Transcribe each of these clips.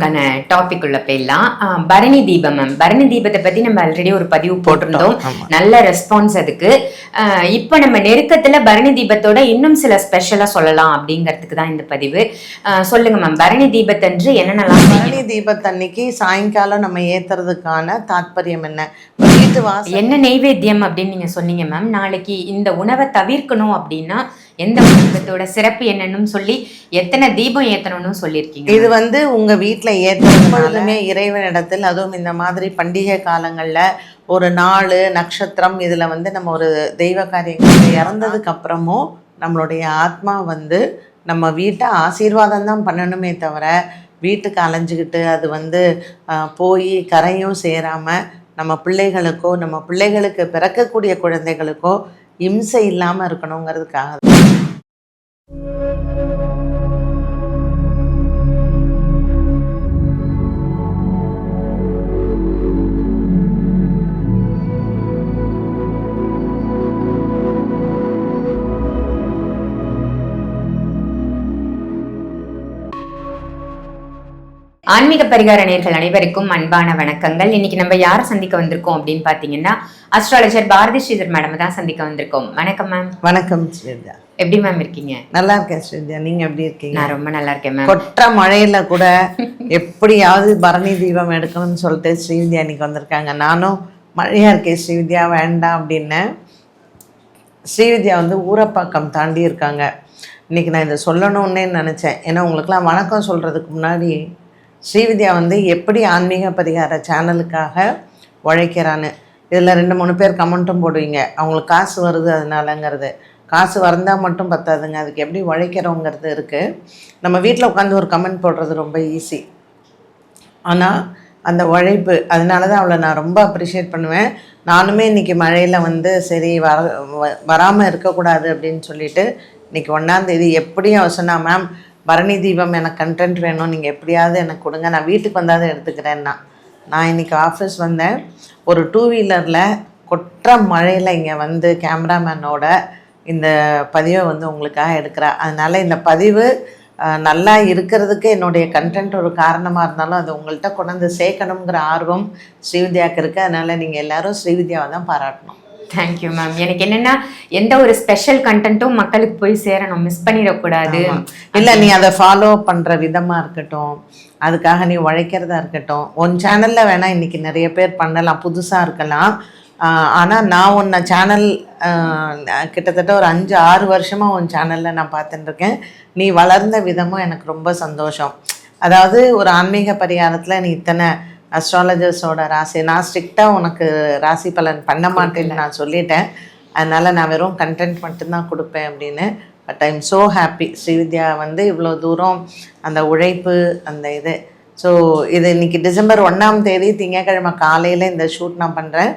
க்கான டாபிக் உள்ள போயிடலாம். ஆஹ் பரணி தீபம் மேம் பரணி தீபத்தை பத்தி நம்ம ஆல்ரெடி ஒரு பதிவு போட்டிருந்தோம். நல்ல ரெஸ்பான்ஸ் அதுக்கு. ஆஹ் இப்ப நம்ம நெருக்கத்துல பரணி தீபத்தோட இன்னும் சில ஸ்பெஷலா சொல்லலாம் அப்படிங்கிறதுக்கு தான் இந்த பதிவு. ஆஹ் சொல்லுங்க மேம் பரணி தீபத்தன்று என்னென்னலாம்? பரணி தீபத்தன்னைக்கு சாயங்காலம் நம்ம ஏத்துறதுக்கான தாத்பரியம் என்ன? வீட்டு வாசல் என்ன நெய்வேத்தியம் அப்படின்னு நீங்க சொன்னீங்க மேம் நாளைக்கு இந்த உணவை தவிர்க்கணும் அப்படின்னா எந்த தீபத்தோட சிறப்பு என்னன்னு சொல்லி எத்தனை தீபம் ஏத்தணும்னு சொல்லியிருக்கீங்க இது வந்து உங்க வீட்ல ஏற்றுறதுனாலுமே இறைவனிடத்தில் அதுவும் இந்த மாதிரி பண்டிகை காலங்கள்ல ஒரு நாள் நட்சத்திரம் இதுல வந்து நம்ம ஒரு தெய்வ காரியங்கள் இறந்ததுக்கு அப்புறமும் நம்மளுடைய ஆத்மா வந்து நம்ம வீட்டை ஆசீர்வாதம் தான் பண்ணணுமே தவிர வீட்டுக்கு அலைஞ்சுக்கிட்டு அது வந்து போய் கரையும் சேராம நம்ம பிள்ளைகளுக்கோ நம்ம பிள்ளைகளுக்கு பிறக்கக்கூடிய குழந்தைகளுக்கோ இம்சை இல்லாமல் இருக்கணுங்கிறதுக்காக ஆன்மீக பரிகார நேர்கள் அனைவருக்கும் அன்பான வணக்கங்கள். இன்னைக்கு நம்ம யாரை சந்திக்க வந்திருக்கோம் அப்படின்னு பாத்தீங்கன்னா அஸ்ட்ராலஜர் பாரதி ஸ்ரீதர் மேடம் தான் சந்திக்க வந்திருக்கோம். வணக்கம் மேம் வணக்கம் ஸ்ரீவித்யா எப்படி மேம் இருக்கீங்க? நல்லா இருக்கேன் ஸ்ரீவித்யா நீங்க எப்படி இருக்கீங்க? நான் ரொம்ப நல்லா இருக்கேன் மேம் கொற்ற மழையில கூட எப்படியாவது பரணி தீபம் எடுக்கணும்னு சொல்லிட்டு ஸ்ரீவித்யா இன்னைக்கு வந்திருக்காங்க. நானும் மழையா இருக்கேன் ஸ்ரீவித்யா வேண்டாம் அப்படின்னேன் ஸ்ரீவித்யா வந்து ஊரப்பாக்கம் தாண்டி இருக்காங்க. இன்னைக்கு நான் இதை சொல்லணும்னே நினச்சேன். ஏன்னா உங்களுக்குலாம் வணக்கம் சொல்கிறதுக்கு முன்னாடி ஸ்ரீவித்யா வந்து எப்படி ஆன்மீக பரிகார சேனலுக்காக உழைக்கிறான்னு. இதில் ரெண்டு மூணு பேர் கமெண்ட்டும் போடுவீங்க. அவங்களுக்கு காசு வருது அதனாலங்கிறது. காசு வந்தால் மட்டும் பத்தாதுங்க. அதுக்கு எப்படி உழைக்கிறோங்கிறது இருக்குது நம்ம வீட்டில் உட்காந்து ஒரு கமெண்ட் போடுறது ரொம்ப ஈஸி ஆனால் அந்த உழைப்பு அதனால தான் அவளை நான் ரொம்ப அப்ரிஷியேட் பண்ணுவேன். நானுமே இன்றைக்கி மழையில் வந்து சரி வர வ- வராமல் இருக்கக்கூடாது அப்படின்னு சொல்லிட்டு இன்னைக்கு ஒன்றாந்தேதி எப்படியும் அவ சொன்னா மேம் பரணி தீபம் எனக்கு கண்டென்ட் வேணும் நீங்கள் எப்படியாவது எனக்கு கொடுங்க. நான் வீட்டுக்கு வந்தாவது எடுத்துக்கிறேன்னா. நான் இன்னைக்கு ஆஃபீஸ் வந்தேன். ஒரு டூ வீலரில் கொற்ற மழையில் இங்கே வந்து கேமராமேனோட இந்த பதிவை வந்து உங்களுக்காக எடுக்கிறா அதனால் இந்த பதிவு நல்லா இருக்கிறதுக்கு என்னுடைய கண்டென்ட் ஒரு காரணமாக இருந்தாலும் அது உங்கள்கிட்ட கொண்டு வந்து சேர்க்கணுங்கிற ஆர்வம் ஸ்ரீவித்யாவுக்கு இருக்குது அதனால் நீங்கள் எல்லாரும் ஸ்ரீவித்யாவை தான் பாராட்டணும். தேங்க்யூ மேம் எனக்கு என்னன்னா எந்த ஒரு ஸ்பெஷல் கண்டென்ட்டும் மக்களுக்கு போய் சேரணும். மிஸ் பண்ணிடக்கூடாது. இல்லை நீ அதை ஃபாலோ பண்ணுற விதமாக இருக்கட்டும். அதுக்காக நீ உழைக்கிறதா இருக்கட்டும். உன் சேனலில் வேணால் இன்றைக்கி நிறைய பேர் பண்ணலாம். புதுசாக இருக்கலாம். ஆனால் நான் உன்னை சேனல் கிட்டத்தட்ட ஒரு அஞ்சு ஆறு வருஷமாக உன் சேனலில் நான் பார்த்துட்டுருக்கேன் நீ வளர்ந்த விதமும் எனக்கு ரொம்ப சந்தோஷம். அதாவது ஒரு ஆன்மீக பரிகாரத்தில் நீ இத்தனை அஸ்ட்ராலஜர்ஸோட ராசி. நான் ஸ்ட்ரிக்டாக உனக்கு ராசி பலன் பண்ண மாட்டேன்னு நான் சொல்லிட்டேன். அதனால் நான் வெறும் கண்டென்ட் மட்டும்தான் கொடுப்பேன் அப்படின்னு. But I'm so happy Srividya வந்து இவ்வளோ தூரம் அந்த உழைப்பு அந்த இது. ஸோ இது இன்னைக்கு டிசம்பர் ஒன்றாம் தேதி திங்கட்கிழமை காலையில் இந்த ஷூட் நான் பண்ணுறேன்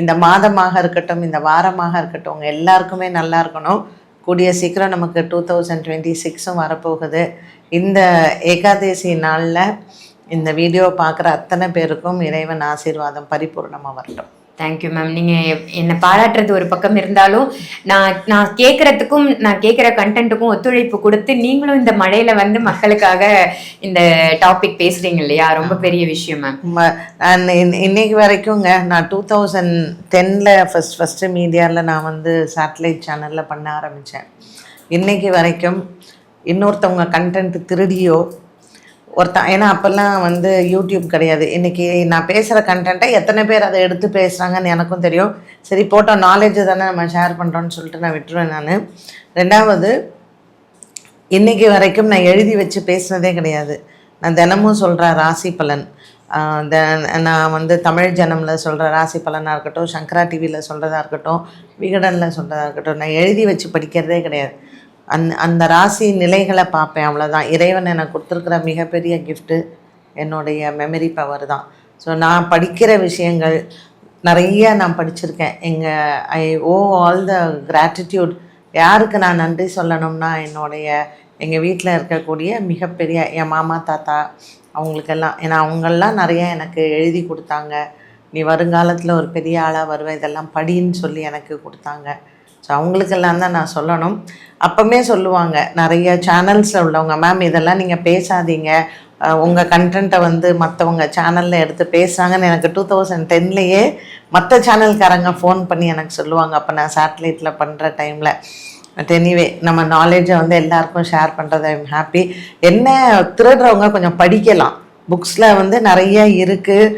இந்த மாதமாக இருக்கட்டும் இந்த வாரமாக இருக்கட்டும் உங்கள் எல்லாருக்குமே நல்லா இருக்கணும். கூடிய சீக்கிரம் நமக்கு டூ தௌசண்ட் டுவெண்ட்டி சிக்ஸும் வரப்போகுது. இந்த ஏகாதசி நாளில் இந்த வீடியோ பார்க்குற அத்தனை பேருக்கும் இறைவன் ஆசீர்வாதம் பரிபூர்ணமாக வரட்டும் தேங்க்யூ மேம் நீங்க என்னை பாராட்டுறது ஒரு பக்கம் இருந்தாலும் நான் நான் கேட்கறதுக்கும் நான் கேட்குற கண்டென்ட்டுக்கும் ஒத்துழைப்பு கொடுத்து நீங்களும் இந்த மழையில வந்து மக்களுக்காக இந்த டாபிக் பேசுறீங்க இல்லையா? ரொம்ப பெரிய விஷயம் மேம் நான் இன்ன- இன்னைக்கு வரைக்குங்க நான் டூ தௌசண்ட் டென்னில் ஃபஸ்ட் ஃபஸ்ட்டு மீடியாவில் நான் வந்து சேட்டலைட் சேனலில் பண்ண ஆரம்பித்தேன் இன்னைக்கு வரைக்கும் இன்னொருத்தவங்க கண்டென்ட் திருடியோ ஒருத்தன் ஏன்னா அப்போல்லாம் வந்து யூடியூப் கிடையாது. இன்றைக்கி நான் பேசுகிற கண்டென்ட்டை எத்தனை பேர் அதை எடுத்து பேசுகிறாங்கன்னு எனக்கும் தெரியும். சரி போட்டோம் நாலேஜ் தானே நம்ம ஷேர் பண்ணுறோன்னு சொல்லிட்டு நான் விட்டுருவேன் நான். ரெண்டாவது இன்றைக்கி வரைக்கும் நான் எழுதி வச்சு பேசினதே கிடையாது. நான் தினமும் சொல்கிற ராசி பலன். ஆஹ் நான் வந்து தமிழ் ஜனமில் சொல்கிற ராசி பலனாக இருக்கட்டும் சங்கரா டிவியில் சொல்கிறதா இருக்கட்டும் விகடனில் சொல்கிறதா இருக்கட்டும் நான் எழுதி வச்சு படிக்கிறதே கிடையாது. அந் அந்த ராசி நிலைகளை பார்ப்பேன் அவ்வளோதான் இறைவன் எனக்கு கொடுத்துருக்குற மிகப்பெரிய கிஃப்ட்டு என்னுடைய மெமரி பவர் தான். ஸோ நான் படிக்கிற விஷயங்கள் நிறைய நான் படிச்சிருக்கேன். எங்கள் ஐ ஓ ஆல் த கிராட்டிடியூட் யாருக்கு நான் நன்றி சொல்லணும்னா என்னுடைய எங்கள் வீட்டில் இருக்கக்கூடிய மிகப்பெரிய என் மாமா தாத்தா அவங்களுக்கெல்லாம். ஏன்னா அவங்கெல்லாம் நிறைய எனக்கு எழுதி கொடுத்தாங்க. நீ வருங்காலத்தில் ஒரு பெரிய ஆளாக வருவ இதெல்லாம் படின்னு சொல்லி எனக்கு கொடுத்தாங்க. ஸோ அவங்களுக்கெல்லாம் தான் நான் சொல்லணும். அப்போமே சொல்லுவாங்க நிறைய சேனல்ஸில் உள்ளவங்க மேம் இதெல்லாம் நீங்கள் பேசாதீங்க. உங்கள் கண்டென்ட்டை வந்து மற்றவங்க சேனலில் எடுத்து பேசுகிறாங்கன்னு எனக்கு டூ தௌசண்ட் டென்லேயே மற்ற சேனல்காரங்க ஃபோன் பண்ணி எனக்கு சொல்லுவாங்க. அப்போ நான் சேட்டலைட்டில் பண்ணுற டைமில் பட் எனிவே நம்ம நாலேஜை வந்து எல்லாருக்கும் ஷேர் பண்ணுறது ஐம் ஹாப்பி என்ன திருடுறவங்க கொஞ்சம் படிக்கலாம். புக்ஸில் வந்து நிறைய இருக்குது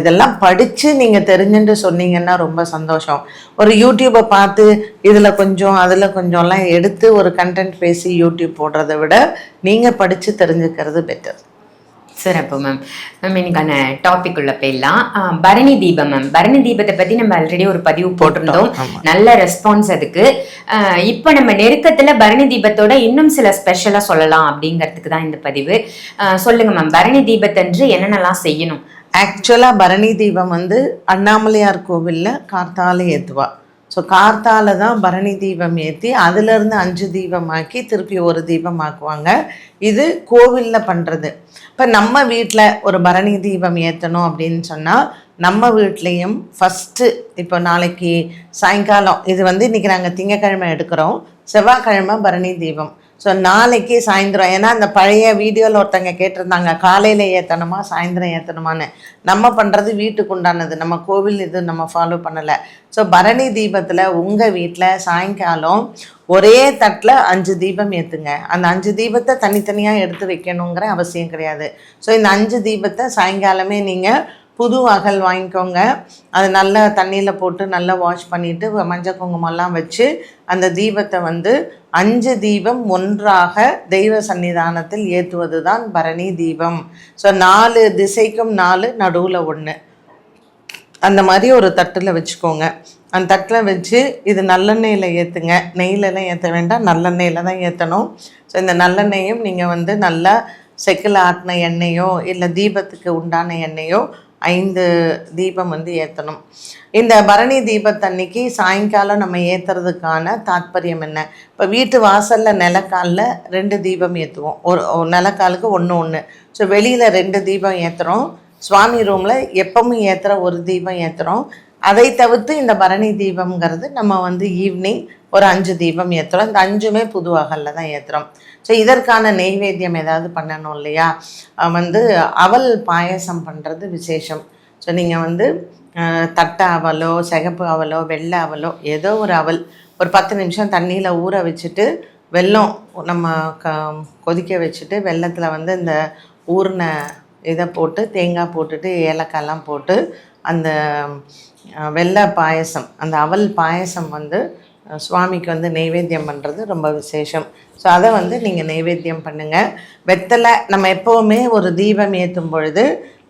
இதெல்லாம் படித்து நீங்கள் தெரிஞ்சுட்டு சொன்னீங்கன்னா ரொம்ப சந்தோஷம். ஒரு யூடியூப்பை பார்த்து இதில் கொஞ்சம் அதில் கொஞ்சம்லாம் எடுத்து ஒரு கண்டென்ட் பேசி யூடியூப் போடுறதை விட நீங்கள் படித்து தெரிஞ்சுக்கிறது பெட்டர் சிறப்பு மேம் மேம் இன்னைக்கான டாபிக் உள்ள போயிடலாம். பரணி தீபம் மேம் பரணி தீபத்தை பத்தி நம்ம ஆல்ரெடி ஒரு பதிவு போட்டிருந்தோம். நல்ல ரெஸ்பான்ஸ் அதுக்கு. இப்போ நம்ம நெருக்கத்துல பரணி தீபத்தோட இன்னும் சில ஸ்பெஷலா சொல்லலாம் அப்படிங்கிறதுக்கு தான் இந்த பதிவு. சொல்லுங்க மேம் பரணி தீபத்தன்று என்னென்னலாம் செய்யணும்? ஆக்சுவலாக பரணி தீபம் வந்து அண்ணாமலையார் கோவிலில் கார்த்தால ஏற்றுவா ஸோ கார்த்தால தான் பரணி தீபம் ஏற்றி அதுலேருந்து அஞ்சு தீபம் ஆக்கி திருப்பி ஒரு தீபம் ஆக்குவாங்க இது கோவிலில் பண்ணுறது இப்போ நம்ம வீட்டில் ஒரு பரணி தீபம் ஏற்றணும் அப்படின்னு சொன்னால் நம்ம வீட்லேயும் ஃபஸ்ட்டு இப்போ நாளைக்கு சாயங்காலம் இது வந்து இன்றைக்கி நாங்கள் திங்கக்கிழமை எடுக்கிறோம் செவ்வாய்க்கிழமை பரணி தீபம். ஸோ நாளைக்கு சாயந்தரம் ஏன்னா அந்த பழைய வீடியோவில் ஒருத்தங்க கேட்டிருந்தாங்க காலையில் ஏற்றணுமா சாயந்தரம் ஏற்றணுமான்னு நம்ம பண்ணுறது வீட்டுக்கு உண்டானது நம்ம கோவில் இது நம்ம ஃபாலோ பண்ணலை. ஸோ பரணி தீபத்தில் உங்கள் வீட்டில் சாயங்காலம் ஒரே தட்டில் அஞ்சு தீபம் ஏற்றுங்க அந்த அஞ்சு தீபத்தை தனித்தனியாக எடுத்து வைக்கணுங்கிற அவசியம் கிடையாது. ஸோ இந்த அஞ்சு தீபத்தை சாயங்காலமே நீங்கள் புது அகல் வாங்கிக்கோங்க. அது நல்லா தண்ணியில் போட்டு நல்லா வாஷ் பண்ணிவிட்டு மஞ்சள் குங்குமம்லாம் வச்சு அந்த தீபத்தை வந்து அஞ்சு தீபம் ஒன்றாக தெய்வ சன்னிதானத்தில் ஏற்றுவது தான் பரணி தீபம். ஸோ நாலு திசைக்கும் நாலு நடுவில் ஒன்று அந்த மாதிரி ஒரு தட்டில் வச்சுக்கோங்க. அந்த தட்டில் வச்சு இது நல்லெண்ணெயில் ஏற்றுங்க நெய்லெலாம் ஏற்ற வேண்டாம் நல்லெண்ணெயில் தான் ஏற்றணும் ஸோ இந்த நல்லெண்ணெயும் நீங்கள் வந்து நல்லா செக்கில் ஆட்டின எண்ணெயோ இல்லை தீபத்துக்கு உண்டான எண்ணெயோ ஐந்து தீபம் வந்து ஏற்றணும் இந்த பரணி தீபத்தன்னைக்கு சாயங்காலம் நம்ம ஏற்றுறதுக்கான தாத்பரியம் என்ன? இப்போ வீட்டு வாசலில் நிலக்காலில் ரெண்டு தீபம் ஏற்றுவோம் ஒரு நிலக்காலுக்கு ஒன்று ஒன்று ஸோ வெளியில் ரெண்டு தீபம் ஏற்றுறோம் சுவாமி ரூமில் எப்பவும் ஏற்றுற ஒரு தீபம் ஏற்றுறோம் அதை தவிர்த்து இந்த பரணி தீபம்ங்கிறது நம்ம வந்து ஈவினிங் ஒரு அஞ்சு தீபம் ஏற்றுறோம் இந்த அஞ்சுமே புது அகலில் தான் ஏற்றுறோம் ஸோ இதற்கான நெய்வேத்தியம் ஏதாவது பண்ணணும் இல்லையா? வந்து அவல் பாயசம் பண்ணுறது விசேஷம். ஸோ நீங்கள் வந்து தட்டை அவலோ சிகப்பு அவலோ வெள்ளை அவலோ ஏதோ ஒரு அவல் ஒரு பத்து நிமிஷம் தண்ணியில் ஊற வச்சுட்டு வெல்லம் நம்ம க கொதிக்க வச்சுட்டு வெல்லத்தில் வந்து இந்த ஊர்ன இதை போட்டு தேங்காய் போட்டுட்டு ஏலக்காய்லாம் போட்டு அந்த வெள்ளை பாயசம் அந்த அவல் பாயசம் வந்து சுவாமிக்கு வந்து நெய்வேத்தியம் பண்ணுறது ரொம்ப விசேஷம். ஸோ அதை வந்து நீங்கள் நெய்வேத்தியம் பண்ணுங்கள் வெத்தலை நம்ம எப்போவுமே ஒரு தீபம் ஏற்றும் பொழுது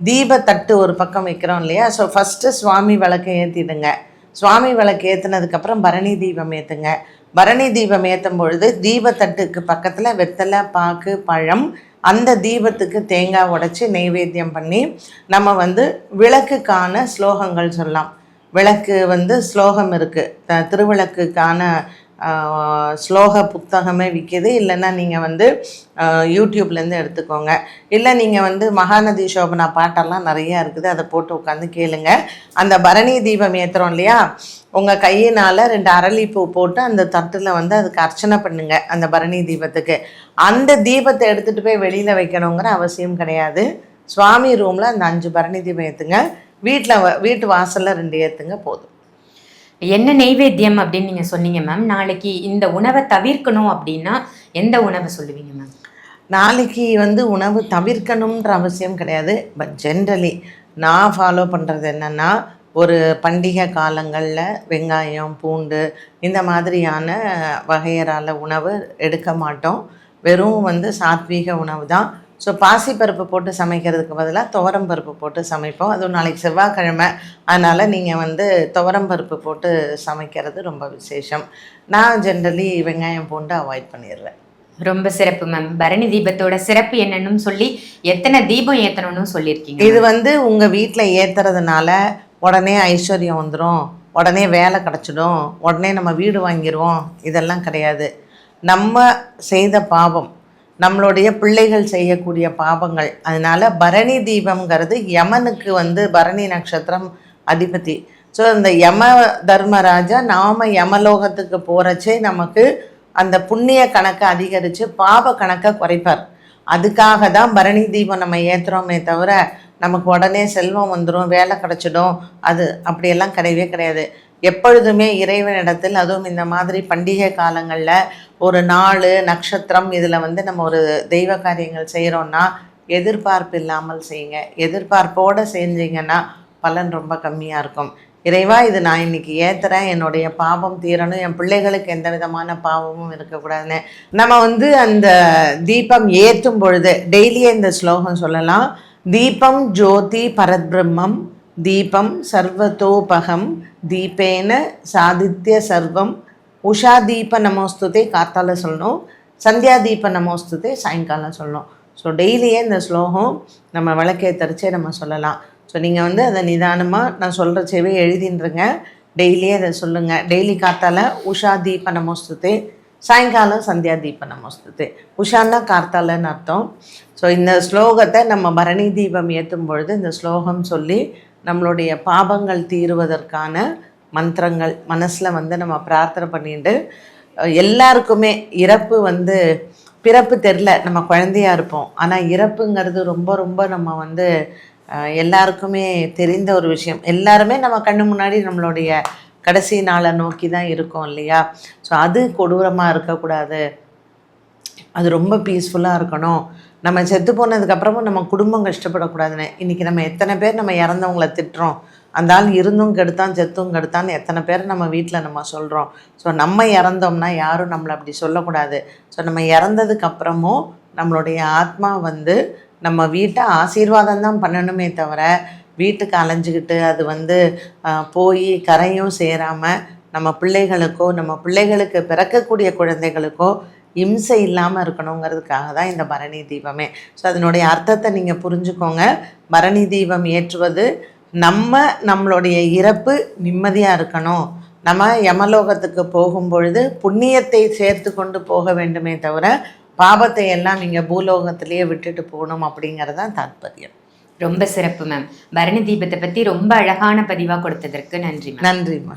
தீபத்தட்டு ஒரு பக்கம் வைக்கிறோம் இல்லையா? ஸோ ஃபஸ்ட்டு சுவாமி விளக்கை ஏற்றிடுங்க சுவாமி விளக்கு ஏற்றுனதுக்கப்புறம் பரணி தீபம் ஏற்றுங்க பரணி தீபம் ஏற்றும் பொழுது தீபத்தட்டுக்கு பக்கத்தில் வெத்தலை பாக்கு பழம் அந்த தீபத்துக்கு தேங்காய் உடச்சி நெய்வேத்தியம் பண்ணி நம்ம வந்து விளக்குக்கான ஸ்லோகங்கள் சொல்லலாம். விளக்கு வந்து ஸ்லோகம் இருக்குது திருவிளக்குக்கான ஸ்லோக புத்தகமே விற்கிது இல்லைன்னா நீங்கள் வந்து யூடியூப்லேருந்து எடுத்துக்கோங்க. இல்லை நீங்கள் வந்து மகாநதி சோபனா பாட்டெல்லாம் நிறையா இருக்குது. அதை போட்டு உட்காந்து கேளுங்க. அந்த பரணி தீபம் ஏற்றுறோம் இல்லையா? உங்கள் கையினால் ரெண்டு அரளிப்பூ போட்டு அந்த தட்டில் வந்து அதுக்கு அர்ச்சனை பண்ணுங்க அந்த பரணி தீபத்துக்கு. அந்த தீபத்தை எடுத்துகிட்டு போய் வெளியில் வைக்கணுங்கிற அவசியம் கிடையாது. சுவாமி ரூமில் அந்த அஞ்சு பரணி தீபம் ஏற்றுங்க வீட்டில் வீட்டு வாசலில் ரெண்டு ஏற்றுங்க போதும். என்ன நெய்வேத்தியம் அப்படின்னு நீங்கள் சொன்னீங்க மேம் நாளைக்கு இந்த உணவை தவிர்க்கணும் அப்படின்னா எந்த உணவை சொல்லுவீங்க மேம் நாளைக்கு வந்து உணவு தவிர்க்கணுன்ற அவசியம் கிடையாது. பட் ஜென்ரலி நான் ஃபாலோ பண்ணுறது என்னென்னா ஒரு பண்டிகை காலங்களில் வெங்காயம் பூண்டு இந்த மாதிரியான வகையறால உணவு எடுக்க மாட்டோம். வெறும் வந்து சாத்வீக உணவு தான். ஸோ பாசிப்பருப்பு போட்டு சமைக்கிறதுக்கு பதிலாக துவரம் பருப்பு போட்டு சமைப்போம். அதுவும் நாளைக்கு செவ்வாய்க்கிழமை. அதனால் நீங்கள் வந்து துவரம் பருப்பு போட்டு சமைக்கிறது ரொம்ப விசேஷம். நான் ஜென்ரலி வெங்காயம் பூண்டு அவாய்ட் பண்ணிடுறேன். ரொம்ப சிறப்பு மேம் பரணி தீபத்தோட சிறப்பு என்னன்னு சொல்லி எத்தனை தீபம் ஏத்தணும்னு சொல்லியிருக்கீங்க இது வந்து உங்கள் வீட்டில் ஏற்றுறதுனால உடனே ஐஸ்வர்யம் வந்துடும் உடனே வேலை கிடச்சிடும். உடனே நம்ம வீடு வாங்கிடுவோம் இதெல்லாம் கிடையாது. நம்ம செய்த பாவம். நம்மளுடைய பிள்ளைகள் செய்யக்கூடிய பாவங்கள். அதனால பரணி தீபம்ங்கிறது யமனுக்கு வந்து பரணி நட்சத்திரம் அதிபதி. ஸோ இந்த யம தர்மராஜா நாம யமலோகத்துக்கு போகிறச்சே நமக்கு அந்த புண்ணிய கணக்கை அதிகரித்து பாவ கணக்கை குறைப்பார். அதுக்காக தான் பரணி தீபம் நம்ம ஏற்றுறோமே தவிர நமக்கு உடனே செல்வம் வந்துடும் வேலை கிடச்சிடும் அது அப்படியெல்லாம் கிடையவே கிடையாது. எப்பொழுதுமே இறைவனிடத்தில் அதுவும் இந்த மாதிரி பண்டிகை காலங்களில் ஒரு நாள் நட்சத்திரம் இதில் வந்து நம்ம ஒரு தெய்வ காரியங்கள் செய்கிறோன்னா எதிர்பார்ப்பு இல்லாமல் செய்யுங்க. எதிர்பார்ப்போடு செஞ்சீங்கன்னா பலன் ரொம்ப கம்மியாக இருக்கும். இறைவா இது நான் இன்னைக்கு ஏற்றுறேன் என்னுடைய பாவம் தீரணும். என் பிள்ளைகளுக்கு எந்த விதமான பாவமும் இருக்கக்கூடாதுன்னு. நம்ம வந்து அந்த தீபம் ஏற்றும் பொழுது டெய்லியே இந்த ஸ்லோகம் சொல்லலாம். தீபம் ஜோதி பரத்பிரம்மம் தீபம் சர்வதோபகம் தீபேன சாதித்ய சர்வம் உஷா தீப நமோஸ்துதே காத்தால சொல்லணும் சந்தியா தீப நமோஸ்துதே சாயங்காலம் சொல்லணும் ஸோ டெய்லியே இந்த ஸ்லோகம் நம்ம விளக்கேத்தரிச்சே நம்ம சொல்லலாம். ஸோ நீங்கள் வந்து அதை நிதானமாக நான் சொல்கிற செவே எழுதின்றங்க. டெய்லியே அதை சொல்லுங்கள் டெய்லி காத்தால உஷா தீப நமோஸ்துதே சாயங்காலம் சந்தியா தீப நமோஸ்துதே. உஷான்னா கார்த்தாலன்னு அர்த்தம். ஸோ இந்த ஸ்லோகத்தை நம்ம பரணி தீபம் ஏற்றும் பொழுது இந்த ஸ்லோகம் சொல்லி நம்மளுடைய பாபங்கள் தீருவதற்கான மந்திரங்கள் மனசில் வந்து நம்ம பிரார்த்தனை பண்ணிட்டு எல்லாருக்குமே இறப்பு வந்து பிறப்பு தெரில நம்ம குழந்தையாக இருப்போம். ஆனால் இறப்புங்கிறது ரொம்ப ரொம்ப நம்ம வந்து எல்லாருக்குமே தெரிந்த ஒரு விஷயம். எல்லாருமே நம்ம கண்ணு முன்னாடி நம்மளுடைய கடைசி நாளை நோக்கி தான் இருக்கோம் இல்லையா? ஸோ அது கொடூரமாக இருக்கக்கூடாது. அது ரொம்ப பீஸ்ஃபுல்லாக இருக்கணும். நம்ம செத்து போனதுக்கப்புறமும் நம்ம குடும்பம் கஷ்டப்படக்கூடாதுன்னு. இன்றைக்கி நம்ம எத்தனை பேர் நம்ம இறந்தவங்கள திட்டுறோம். அந்த ஆள் இருந்தும் கெடுத்தான் செத்தும் கெடுத்தான்னு எத்தனை பேர் நம்ம வீட்டில் நம்ம சொல்கிறோம் ஸோ நம்ம இறந்தோம்னா யாரும் நம்மளை அப்படி சொல்லக்கூடாது. ஸோ நம்ம இறந்ததுக்கப்புறமும் நம்மளுடைய ஆத்மா வந்து நம்ம வீட்டை ஆசீர்வாதம் தான் பண்ணணுமே தவிர வீட்டுக்கு அலைஞ்சிக்கிட்டு அது வந்து போய் கரையும் சேராமல் நம்ம பிள்ளைகளுக்கோ நம்ம பிள்ளைகளுக்கு பிறக்கக்கூடிய குழந்தைகளுக்கோ இம்சை இல்லாமல் இருக்கணுங்கிறதுக்காக தான் இந்த பரணி தீபமே. ஸோ அதனுடைய அர்த்தத்தை நீங்கள் புரிஞ்சுக்கோங்க. பரணி தீபம் ஏற்றுவது நம்ம நம்மளுடைய இறப்பு நிம்மதியாக இருக்கணும். நம்ம யமலோகத்துக்கு போகும் பொழுது புண்ணியத்தை சேர்த்து கொண்டு போக வேண்டுமே தவிர பாபத்தை எல்லாம் நீங்கள் பூலோகத்திலேயே விட்டுட்டு போகணும் அப்படிங்கிறது தான் தாத்பரியம். ரொம்ப சிறப்பு மேம் பரணி தீபத்தை பத்தி ரொம்ப அழகான பதிவா கொடுத்ததற்கு நன்றி மேம் நன்றிம்மா